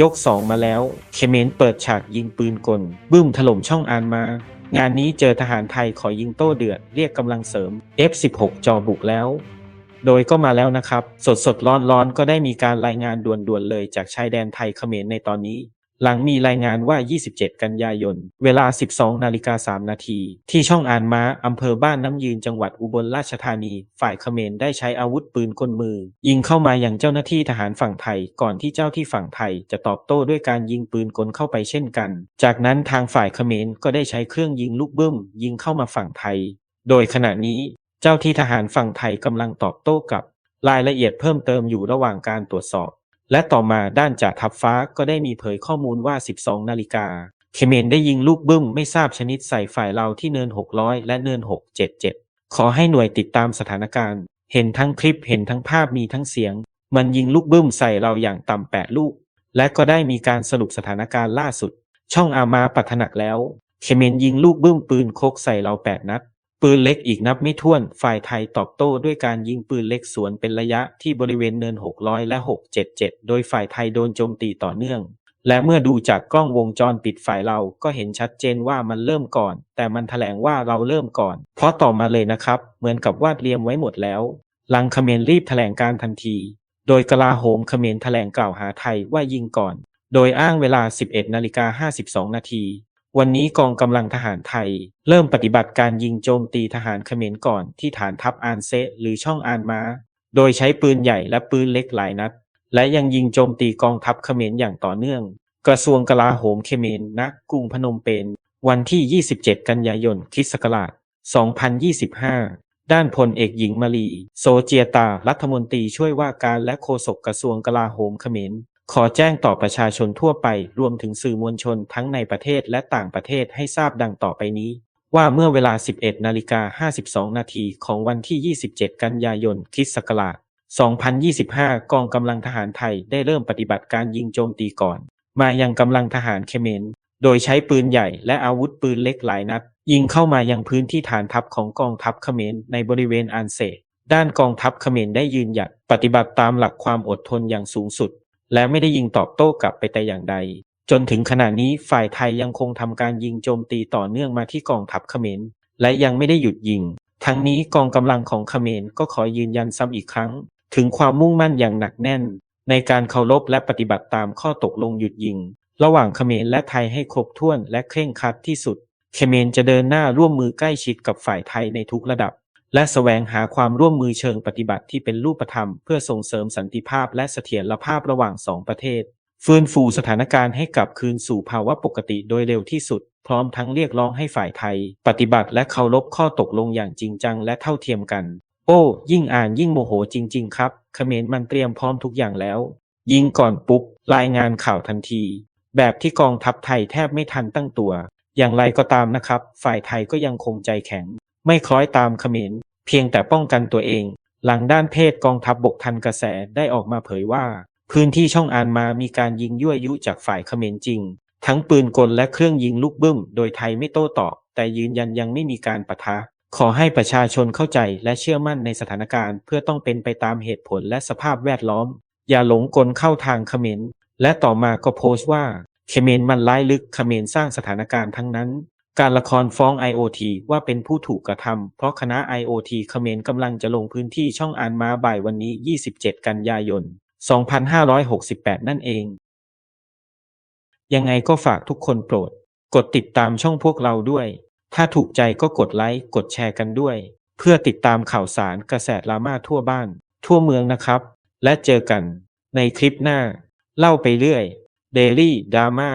ยกสองมาแล้ว เคเมนเปิดฉากยิงปืนกล บึ้มถล่มช่องอานมา งานนี้เจอทหารไทยขอยิงโต้เดือด เรียกกำลังเสริม F16 จอบุกแล้ว โดยก็มาแล้วนะครับ สดสดร้อนร้อนก็ได้มีการรายงานด่วนๆเลยจากชายแดนไทยเขมรในตอนนี้ หลังมีรายงานว่า 27 กันยายน เวลา 12 นาฬิกา 3 นาที ที่ช่องอานม้าอำเภอบ้านน้ำยืนจังหวัดอุบลราชธานี ฝ่ายเขมรได้ใช้อาวุธปืนกลมือ ยิงเข้ามาอย่างเจ้าหน้าที่ทหารฝั่งไทย ก่อนที่เจ้าที่ฝั่งไทย จะตอบโต้ด้วยการยิงปืนกลเข้าไปเช่นกัน จากนั้นทางฝ่ายเขมรก็ได้ใช้เครื่องยิงลูกบึ้ม ยิงเข้ามาฝั่งไทย โดยขณะนี้ เจ้าที่ทหารฝั่งไทยกำลังตอบโต้กับ รายละเอียดเพิ่มเติมอยู่ระหว่างการตรวจสอบ และต่อมาด้านจ่าทัพฟ้าก็ได้มีเผยข้อมูลว่า 12 นาฬิกา เคเมนได้ยิงลูกบึ้มไม่ทราบชนิดใส่ฝ่ายเราที่เนิน 600 และเนิน 677 ขอให้หน่วยติดตามสถานการณ์ เห็นทั้งคลิปเห็นทั้งภาพมีทั้งเสียง มันยิงลูกบึ้มใส่เราอย่างต่ำแปดลูก และก็ได้มีการสรุปสถานการณ์ล่าสุด ช่องอามาปัทนักแล้ว เคเมนยิงลูกบึ้มปืนโคกใส่เราแปดนัด ปืนเล็กอีกนับไม่ถ้วน ฝ่ายไทยตอบโต้ด้วยการยิงปืนเล็กสวนเป็นระยะที่บริเวณเนิน 600 และ 677 โดยฝ่ายไทยโดนโจมตีต่อเนื่อง และเมื่อดูจากกล้องวงจรปิดฝ่ายเราก็เห็นชัดเจนว่ามันเริ่มก่อน แต่มันแถลงว่าเราเริ่มก่อน เพราะต่อมาเลยนะครับ เหมือนกับว่าเตรียมไว้หมดแล้ว ลังเขมรรีบแถลงการทันที โดยกลาโหมเขมรแถลงกล่าวหาไทยว่ายิงก่อน โดยอ้างเวลา 11นาฬิกา52 นาที วันนี้กองกำลังทหารไทย เริ่มปฏิบัติการยิงโจมตีทหารเขมรก่อนที่ฐานทัพอานเซหรือช่องอานมา โดยใช้ปืนใหญ่และปืนเล็กหลายนัด และยังยิงโจมตีกองทัพเขมรอย่างต่อเนื่อง กระทรวงกลาโหมเขมรณกรุงพนมเปญวันที่ 27 กันยายนคิศักราช 2025 ด้านพลเอกหญิงมาลีโซเจียตา รัฐมนตรีช่วยว่าการและโฆษกกระทรวงกลาโหมเขมร ขอแจ้งต่อประชาชนทั่วไป รวมถึงสื่อมวลชนทั้งในประเทศและต่างประเทศให้ทราบดังต่อไปนี้ ว่าเมื่อเวลา 11 นาฬิกา 52 นาทีของวันที่ 27 กันยายนคริสต์ศักราช 2025 กองกำลังทหารไทยได้เริ่มปฏิบัติการยิงโจมตีก่อน มายังกำลังทหารเขมรโดยใช้ปืนใหญ่และอาวุธปืนเล็กหลายนัด ยิงเข้ามายังพื้นที่ฐานทัพของกองทัพเขมรในบริเวณอานเซด้านกองทัพเขมรได้ยืนหยัดปฏิบัติตามหลักความอดทนอย่างสูงสุด และไม่ได้ยิงตอบโต้กลับไปแต่อย่างใด จนถึงขณะนี้ฝ่ายไทยยังคงทำการยิงโจมตีต่อเนื่องมาที่กองทัพเขมรและยังไม่ได้หยุดยิง ทั้งนี้กองกำลังของเขมรก็ขอยืนยันซ้ำอีกครั้ง ถึงความมุ่งมั่นอย่างหนักแน่น ในการเคารพและปฏิบัติตามข้อตกลงหยุดยิง ระหว่างเขมรและไทยให้ครบถ้วนและเคร่งครัดที่สุด เขมรจะเดินหน้าร่วมมือใกล้ชิดกับฝ่ายไทยในทุกระดับ และแสวงหาความร่วมมือเชิงปฏิบัติที่เป็นรูปธรรมเพื่อส่งเสริมสันติภาพและเสถียรภาพระหว่างสองประเทศ ฟื้นฟูสถานการณ์ให้กลับคืนสู่ภาวะปกติโดยเร็วที่สุด พร้อมทั้งเรียกร้องให้ฝ่ายไทย ปฏิบัติและเคารพข้อตกลงอย่างจริงจังและเท่าเทียมกัน โอ้ ยิ่งอ่านยิ่งโมโหจริง ๆ ครับเขมรมันเตรียมพร้อมทุกอย่างแล้ว ยิงก่อนปุ๊บรายงานข่าวทันที แบบที่กองทัพไทยแทบไม่ทันตั้งตัว อย่างไรก็ตามนะครับ ฝ่ายไทยก็ยังคงใจแข็ง ไม่คล้อยตามเขมรเพียงแต่ป้องกันตัวเอง หลังด้านเพศกองทัพบบกทันกระแสได้ออกมาเผยว่า พื้นที่ช่องอานมามีการยิงยั่วยุจากฝ่ายเขมรจริง ทั้งปืนกลและเครื่องยิงลูกบึ้ม โดยไทยไม่โต้ตอบ แต่ยืนยันยังไม่มีการปะทะ ขอให้ประชาชนเข้าใจและเชื่อมั่นในสถานการณ์ เพื่อต้องเป็นไปตามเหตุผลและสภาพแวดล้อม อย่าหลงกลเข้าทางเขมรและต่อมาก็โพสต์ว่าเขมรมันร้ายลึกเขมรสร้างสถานการณ์ทั้งนั้น การละครฟ้อง IOT ว่าเป็นผู้ถูกกระทำ เพราะคณะ IOT เขมรกำลังจะลงพื้นที่ช่องอานมาบ่ายวันนี้ 27 กันยายน 2568 นั่นเอง ยังไงก็ฝากทุกคนโปรด กดติดตามช่องพวกเราด้วย ถ้าถูกใจก็กดไลค์ กดแชร์กันด้วย เพื่อติดตามข่าวสารกระแสดราม่าทั่วบ้าน ทั่วเมืองนะครับ และเจอกันในคลิปหน้า เล่าไปเรื่อย Daily Drama